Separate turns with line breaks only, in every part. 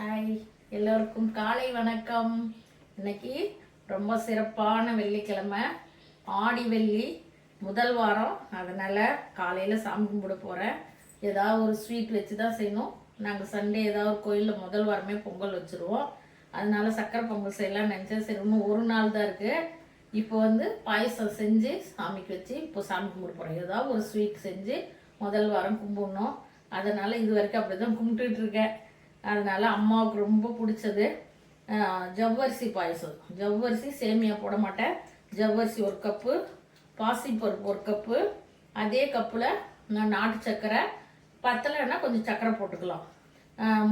Hi எல்லோருக்கும் காலை வணக்கம். இன்னைக்கு ரொம்ப சிறப்பான வெள்ளிக்கிழமை. ஆடி வெள்ளி முதல் வாரம். அதனால் காலையில் சாமி கும்பிட போகிறேன் ஏதாவது ஒரு ஸ்வீட் வச்சு தான் செய்யணும். நாங்கள் சண்டே ஏதாவது ஒரு கோயிலில் முதல் வாரமே பொங்கல் வச்சுருவோம். அதனால சக்கரை பொங்கல் செய்யலாம் நினச்சா சரி இன்னும் ஒரு நாள் தான் இருக்குது இப்போ வந்து பாயசம் செஞ்சு சாமிக்கு வச்சு இப்போ சாமி கும்பிட போகிறோம் ஏதாவது ஒரு ஸ்வீட் செஞ்சு முதல் வாரம் கும்பிடணும். அதனால் இது வரைக்கும் அப்படி தான் கும்பிட்டுட்டு இருக்கேன். அதனால் அம்மாவுக்கு ரொம்ப பிடிச்சது ஜவ்வரிசி பாயசம். ஜவ்வரிசி சேமியா போட மாட்டேன். ஜவ்வரிசி ஒரு கப்பு பாசிப்பருப்பு ஒரு கப்பு அதே கப்பில் நான் நாட்டு சர்க்கரை பத்தலைன்னா கொஞ்சம் சர்க்கரை போட்டுக்கலாம்.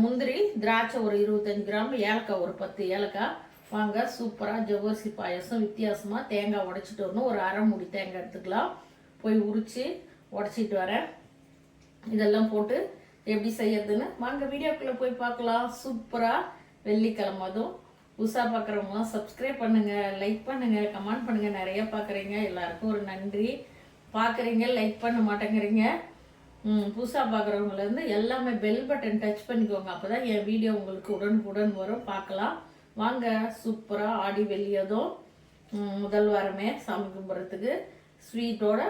முந்திரி திராட்சை ஒரு இருபத்தஞ்சி கிராம் ஏலக்காய் ஒரு பத்து ஏலக்காய். வாங்க சூப்பராக ஜவ்வரிசி பாயசம் வித்தியாசமாக தேங்காய் உடைச்சிட்டு வரணும். ஒரு அரை மூடி தேங்காய் எடுத்துக்கலாம். போய் உரித்து உடச்சிட்டு வரேன். இதெல்லாம் போட்டு எப்படி செய்யறதுன்னு? வாங்க வீடியோக்குள்ளே போய் பார்க்கலாம். சூப்பராக வெள்ளிக்கிழமை அதுவும். புதுசாக பார்க்குறவங்களாம் சப்ஸ்கிரைப் பண்ணுங்கள் லைக் பண்ணுங்கள் கமெண்ட் பண்ணுங்கள் நிறைய பார்க்குறீங்க. எல்லாருக்கும் ஒரு நன்றி. பார்க்குறீங்க லைக் பண்ண மாட்டேங்கிறீங்க. புதுசாக புதுசா பார்க்குறவங்கலேருந்து எல்லாமே பெல் பட்டன் டச் பண்ணிக்கோங்க. அப்போ தான் என் வீடியோ உங்களுக்கு உடனுக்குடன் வரும். பார்க்கலாம். வாங்க சூப்பராக ஆடி வெள்ளியதும் முதல் வாரமே சாமி கும்பிட்றதுக்கு. ஸ்வீட்டோட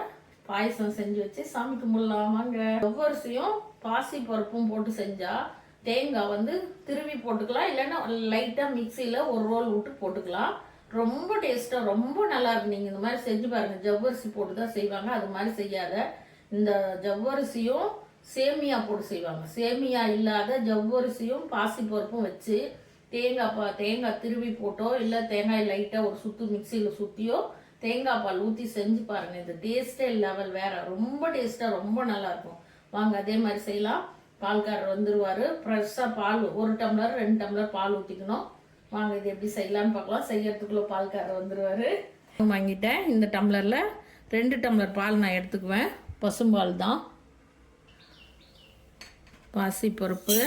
பாயசம் செஞ்சு வச்சு சாமி கும்பிடலாம். வாங்க. ஒவ்வொருசியும் பாசி பருப்பும் போட்டு செஞ்சால் தேங்காய் வந்து திருவி போட்டுக்கலாம். இல்லைன்னா லைட்டாக மிக்சியில் ஒரு ரோல் விட்டு போட்டுக்கலாம். ரொம்ப டேஸ்ட்டாக ரொம்ப நல்லா இருக்கு. நீங்கள் இந்த மாதிரி செஞ்சு பாருங்கள் ஜவ்வரிசி போட்டு தான் செய்வாங்க. அது மாதிரி செய்யாத. இந்த ஜவ்வரிசியும் சேமியா போட்டு செய்வாங்க. சேமியா இல்லாத ஜவ்வரிசியும் பாசிப்பருப்பும் வச்சு தேங்காய் பா தேங்காய் திருவி போட்டோ இல்லை தேங்காய் லைட்டாக ஒரு சுற்று மிக்சியில் சுற்றியோ தேங்காய் பால் ஊற்றி செஞ்சு பாருங்கள் இந்த டேஸ்ட்டே லெவல் வேறு. ரொம்ப டேஸ்ட்டாக ரொம்ப நல்லாயிருக்கும் வாங்க அதே மாதிரி செய்யலாம். பால்காரர் வந்துடுவார் ஃப்ரெஷ்ஷாக பால் ஒரு டம்ளர் ரெண்டு டம்ளர் பால் ஊற்றிக்கணும் வாங்க இது எப்படி செய்யலாம்னு பார்க்கலாம். செய்யறதுக்குள்ளே பால்காரர் வந்துடுவார் வாங்கிட்டேன். இந்த டம்ளரில் ரெண்டு டம்ளர் பால் நான் எடுத்துக்குவேன். பசும்பால் தான். பாசிப்பருப்பு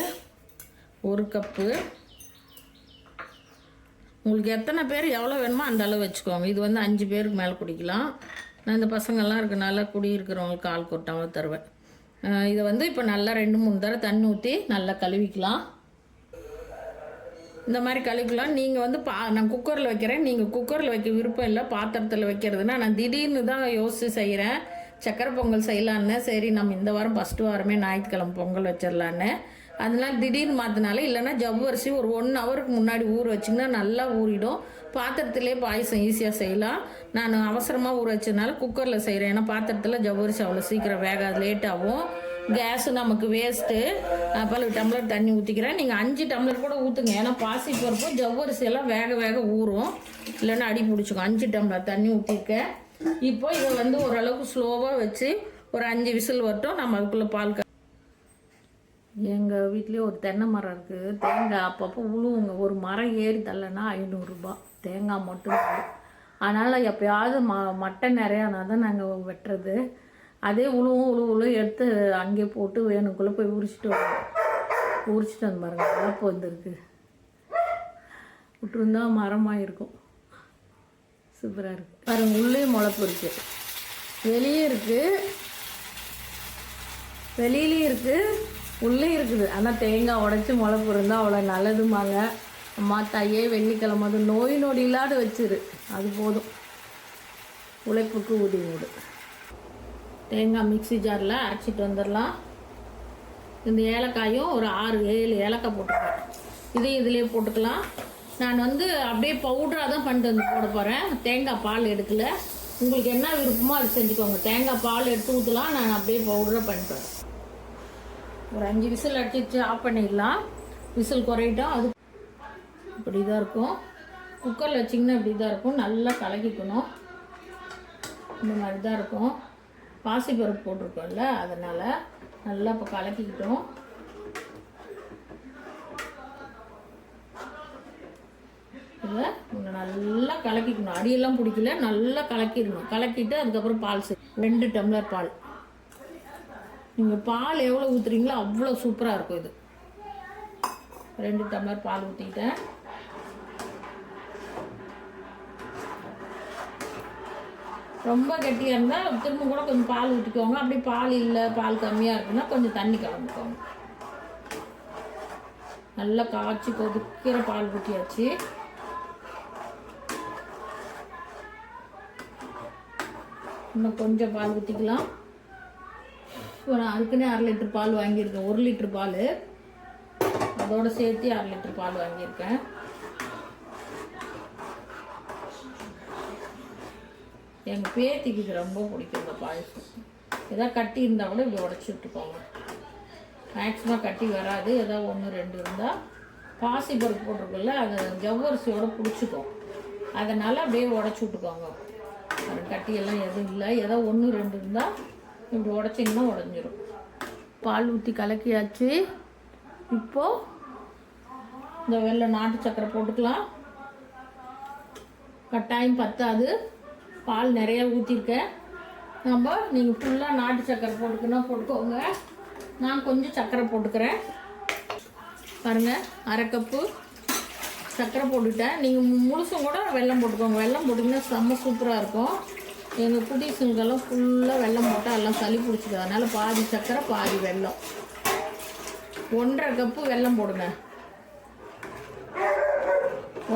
ஒரு கப்பு. உங்களுக்கு எத்தனை பேர் எவ்வளோ வேணுமோ அந்த அளவு வச்சுக்கோங்க. இது வந்து அஞ்சு பேருக்கு மேலே குடிக்கலாம். நான் இந்த பசங்கள்லாம் இருக்கனால குடி இருக்கிறவங்களுக்கு ஆள் கொட்டாமல் தருவேன். இதை வந்து இப்போ நல்லா ரெண்டு மூணு தடவை தண்ணி ஊற்றி நல்லா கழுவிக்கலாம். இந்த மாதிரி கழுவிக்கலாம். நீங்கள் வந்து பா நான் குக்கரில் வைக்கிறேன். நீங்கள் குக்கரில் வைக்க விருப்பம் இல்லை பாத்திரத்தில் வைக்கிறதுனா நான் திடீர்னு தான் யோசித்து செய்கிறேன் சக்கரை பொங்கல் செய்யலான்னு. சரி நம்ம இந்த வாரம் ஃபஸ்ட்டு வாரமே ஞாயிற்றுக்கிழமை பொங்கல் வச்சிடலான்னு. அதனால் திடீர்னு மாற்றினால இல்லைன்னா ஜவ்வரிசி ஒரு ஒன் ஹவருக்கு முன்னாடி ஊற வச்சிங்கன்னா நல்லா ஊறிடும். பாத்திரத்திலே பாயசம் ஈஸியாக செய்யலாம். நான் அவசரமாக ஊற வச்சதுனால குக்கரில் செய்கிறேன் ஏன்னா பாத்திரத்தில் ஜவ்வரிசி அவ்வளோ சீக்கிரம் வேகாது லேட் ஆகும். கேஸு நமக்கு வேஸ்ட்டு பல டம்ளர் தண்ணி ஊற்றிக்கிறேன் நீங்கள் அஞ்சு டம்ளர் கூட ஊற்றுங்க ஏன்னா பாசி பருப்பு ஜவ்வரிசி எல்லாம் வேக வேக ஊறும். இல்லைன்னா அடி பிடிச்சிக்கும். அஞ்சு டம்ளர் தண்ணி ஊற்றிருக்கேன் இப்போ இதை வந்து ஓரளவுக்கு ஸ்லோவாக வச்சு ஒரு அஞ்சு விசில் வரட்டும். நம்ம அதுக்குள்ளே பால் க எங்கள் வீட்லேயே ஒரு தென்னை மரம் இருக்குது தேங்காய் அப்பப்போ உழுவுங்க. ஒரு மரம் ஏறி தள்ளனா ஐநூறுரூபா தேங்காய் மட்டும் அதனால் எப்பயாவது ம மட்டை நிறையானா தான் நாங்கள் வெட்டுறது. அதே உழுவும் உழு உழு எடுத்து அங்கே போட்டு வேணுக்குள்ளே போய் உரிச்சிட்டு வருவோம். உரிச்சிட்டு வந்து பாருங்க வளர்ப்பு வந்துருக்கு விட்டுருந்தா மரமாக இருக்கும். சூப்பராக இருக்குது பாருங்க உள்ளே முளைப்பு இருக்குது வெளியே இருக்குது வெளியிலையும் இருக்குது உள்ளே இருக்குது. ஆனால் தேங்காய் உடச்சி முளைப்பு இருந்தால் அவ்வளோ நல்லதுமாங்க அம்மா தாயே வெள்ளிக்கிழமை அது நோய் நொடி இல்லாத வச்சிரு. அது போதும். உழைப்புக்கு உதவி தேங்காய் மிக்ஸி ஜாரில் அரைச்சிட்டு வந்துடலாம். இந்த ஏலக்காயும் ஒரு ஆறு ஏழு ஏலக்காய் போட்டுக்கலாம். இதையும் இதிலே போட்டுக்கலாம். நான் வந்து அப்படியே பவுடராக தான் பண்ணிட்டு வந்து போட போகிறேன் தேங்காய் பால் எடுக்கல. உங்களுக்கு என்ன விருப்பமோ அது செஞ்சுக்கோங்க. தேங்காய் பால் எடுத்து ஊற்றலாம் நான் அப்படியே பவுடராக பண்ணிட்டு வரேன். ஒரு அஞ்சு விசில் அடிச்சு ஆஃப் பண்ணிடலாம். விசில் குறையிட்டோம். அது இப்படி தான் இருக்கும். குக்கரில் வச்சிங்கன்னா இப்படி தான் இருக்கும். நல்லா கலக்கிக்கணும். இந்த மாதிரி தான் இருக்கும். பாசிப்பருப்பு போட்டிருக்கோம்ல அதனால் நல்லா இப்போ கலக்கிக்கிட்டோம். இதை நல்லா கலக்கிக்கணும். அடியெல்லாம் பிடிக்கல. நல்லா கலக்கிடணும். கலக்கிட்டு அதுக்கப்புறம் பால் ரெண்டு டம்ளர் பால். நீங்கள் பால் எவ்வளோ ஊற்றுறீங்களோ அவ்வளோ சூப்பராக இருக்கும் இது. ரெண்டு டம்ளர் பால் ஊற்றிக்கிட்டேன் ரொம்ப கெட்டியாக இருந்தால் திரும்ப கூட கொஞ்சம் பால் ஊற்றிக்கோங்க அப்படி பால் இல்லை பால் கம்மியாக இருக்குன்னா கொஞ்சம் தண்ணி கலந்துக்கோங்க. நல்லா காய்ச்சி கொதிக்கிற பால் ஊற்றியாச்சு இன்னும் கொஞ்சம் பால் ஊற்றிக்கலாம் இப்போ நான் அதுக்குன்னே அரை லிட்டர் பால் வாங்கியிருக்கேன். ஒரு லிட்டர் பால். அதோடு சேர்த்து அரை லிட்டர் பால் வாங்கியிருக்கேன். எங்கள் பேத்திக்கு இது ரொம்ப பிடிக்கும் இந்த பாயசம். ஏதாவது கட்டி இருந்தால் கூட இப்படி உடச்சி விட்டுக்கோங்க. மேக்ஸிமம் கட்டி வராது. ஏதாவது ஒன்று ரெண்டு இருந்தால் பாசி பருப்பு போட்டிருக்குல்ல அது ஜவ்வரிசியோடு பிடிச்சிக்கும் அதனால் அப்படியே உடச்சி விட்டுக்கோங்க. அது கட்டியெல்லாம் எதுவும் இல்லை. ஏதோ ஒன்று ரெண்டு இருந்தால் இப்படி உடச்சிங்கன்னா உடஞ்சிரும். பால் ஊற்றி கலக்கியாச்சு. இப்போது இந்த வெள்ளை நாட்டு சக்கரை போட்டுக்கலாம். கட்டாயம் பத்தாது. பால் நிறையா ஊற்றிருக்கேன் நம்ம நீங்கள் ஃபுல்லாக நாட்டு சக்கரை போட்டுக்கணும் போட்டுக்கோங்க. நான் கொஞ்சம் சக்கரை போட்டுக்கிறேன். பாருங்கள் அரை கப்பு சக்கரை போட்டுட்டேன். நீங்கள் முழுசும் கூட வெள்ளம் போட்டுக்கோங்க. வெல்லம் போட்டிங்கன்னா செம்ம சூப்பராக இருக்கும். எங்கள் குட்டீஸுங்கெல்லாம் ஃபுல்லாக வெள்ளம் போட்டால் எல்லாம் சளி பிடிச்சிக்கும் அதனால் பாதி சக்கரை பாதி வெள்ளம் ஒன்றரை கப்பு வெல்லம் போடுங்க.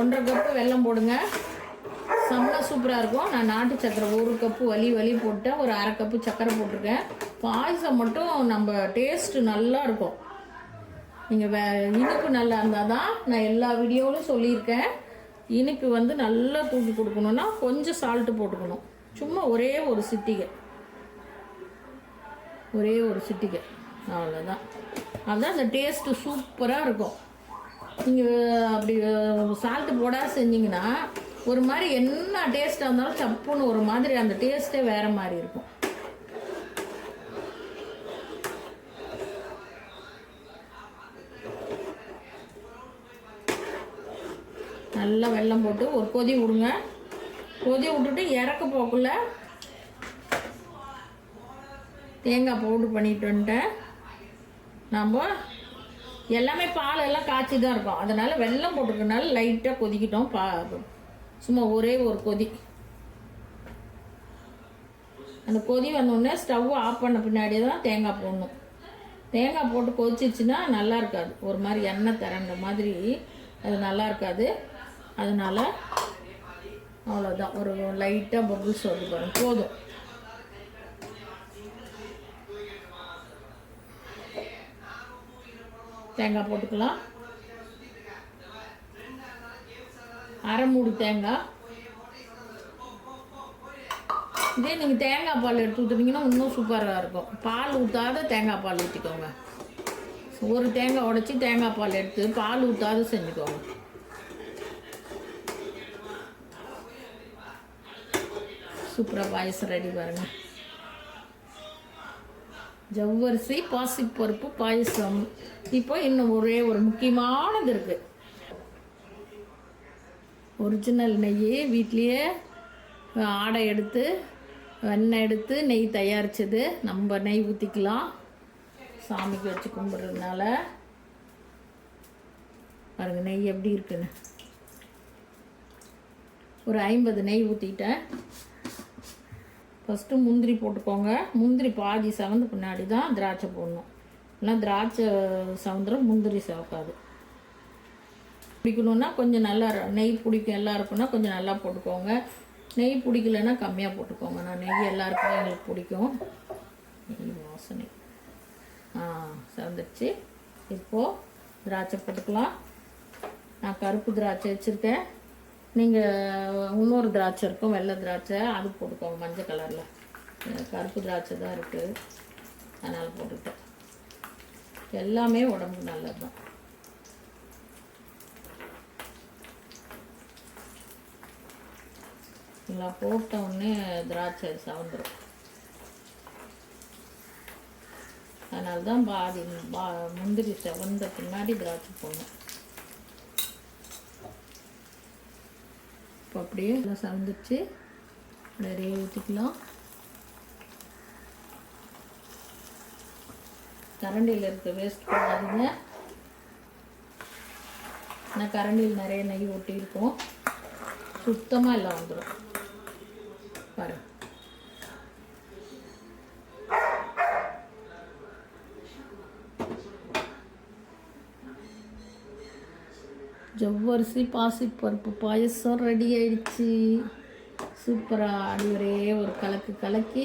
ஒன்றரை கப்பு வெல்லம் போடுங்க. செம்ம சூப்பராக இருக்கும். நான் நாட்டு சக்கரை ஒரு கப்பு வலி வலி போட்டேன். ஒரு அரை கப்பு சக்கரை போட்டிருக்கேன். பாயசம் மட்டும் நம்ம டேஸ்ட்டு நல்லா இருக்கும். நீங்கள் வே இனிப்பு நல்லா இருந்தால் தான் நான் எல்லா வீடியோவிலும் சொல்லியிருக்கேன். இனிப்பு வந்து நல்லா தூக்கி கொடுக்கணுன்னா கொஞ்சம் சால்ட்டு போட்டுக்கணும். சும்மா ஒரே ஒரு சிட்டிகை. ஒரே ஒரு சிட்டிகை. அவ்வளோதான் அதுதான் அந்த டேஸ்ட்டு சூப்பராக இருக்கும். நீங்கள் அப்படி சால்ட்டு போடாது செஞ்சீங்கன்னா ஒரு மாதிரி என்ன டேஸ்ட்டாக இருந்தாலும் சப்புன்னு ஒரு மாதிரி அந்த டேஸ்ட்டே வேறு மாதிரி இருக்கும். நல்லா வெல்லம் போட்டு ஒரு கொதி விடுங்க. கொதி விட்டுட்டு இறக்க போக்குள்ள தேங்காய் பவுடர் பண்ணிட்டு வந்துட்டேன். நம்ம எல்லாமே பால் எல்லாம் காய்ச்சி தான் இருக்கும். அதனால் வெல்லம் போட்டுருக்கனால லைட்டாக கொதிக்கிட்டோம் பா சும்மா ஒரே ஒரு கொதி. அந்த கொதி வந்தோடனே ஸ்டவ் ஆஃப் பண்ண பின்னாடி தான் தேங்காய் போடணும். தேங்காய் போட்டு கொதிச்சிச்சுன்னா நல்லா இருக்காது. ஒரு மாதிரி எண்ணெய் திரண்ட மாதிரி அது நல்லா இருக்காது. அதனால் அவ்வளோதான் ஒரு லைட்டாக பபுள்ஸ் வந்து பாருங்க. போதும். தேங்காய் போட்டுக்கலாம். அரை மூடு தேங்காய். இதே நீங்கள் தேங்காய் பால் எடுத்து ஊற்றுனீங்கன்னா இன்னும் சூப்பராக இருக்கும். பால் ஊற்றாத தேங்காய் பால் ஊற்றிக்கோங்க ஒரு தேங்காய் உடச்சி தேங்காய் பால் எடுத்து பால் ஊற்றாத செஞ்சுக்கோங்க. சூப்பராக பாயசம் ரெடி பாருங்கள் ஜவ்வரிசி பாசிப்பருப்பு பாயசம். இப்போ இன்னும் ஒரே ஒரு முக்கியமானது இருக்குது ஒரிஜினல் நெய் வீட்லேயே ஆடை எடுத்து வெண்ணெய் எடுத்து நெய் தயாரித்தது நம்ம நெய் ஊற்றிக்கலாம் சாமிக்கு வச்சு கும்பிட்றதுனால. பாருங்க நெய் எப்படி இருக்குன்னு. ஒரு ஐம்பது நெய் ஊற்றிட்டேன் ஃபஸ்ட்டு முந்திரி போட்டுக்கோங்க. முந்திரி பாதி சவந்து பின்னாடி தான் திராட்சை போடணும். இல்லைனா திராட்சை சவுந்தரம் முந்திரி சவக்காது. பிடிக்கணுன்னா கொஞ்சம் நல்லா நெய் பிடிக்கும் எல்லாம் இருக்குன்னா கொஞ்சம் நல்லா போட்டுக்கோங்க. நெய் பிடிக்கலன்னா கம்மியாக போட்டுக்கோங்க. நான் நெய் எல்லாருக்கும் எங்களுக்கு பிடிக்கும். நெய் வாசனை. ஆ சந்திச்சு இப்போது திராட்சை போட்டுக்கலாம். நான் கருப்பு திராட்சை வச்சுருக்கேன். நீங்கள் இன்னொரு திராட்சை இருக்கும் வெள்ளை திராட்சை. அது போட்டுக்கோங்க மஞ்சள் கலரில். கருப்பு திராட்சை தான் இருக்குது அதனால் போட்டுக்கிட்டேன். எல்லாமே உடம்புக்கு நல்லது தான் ఇలా போட்ட உடனே திராட்சை சவந்துடும் அதனால தான் பாதி பா முந்திரி செவந்த பின்னாடி திராட்சை போடணும். இப்போ அப்படியே எல்லாம் சவந்துச்சு நிறைய ஊற்றிக்கலாம் கரண்டியில் இருக்க வேஸ்ட் பண்ணாதீங்க. ஆனால் கரண்டியில் நிறைய நெய் ஒட்டியிருக்கும் சுத்தமாக எல்லாம் வந்துடும் பாரு ஜவ்வரிசி பாசிப்பருப்பு பாயசம் ரெடி ஆயிடுச்சு. சூப்பராக அடி ஒரே ஒரு கலக்கு கலக்கி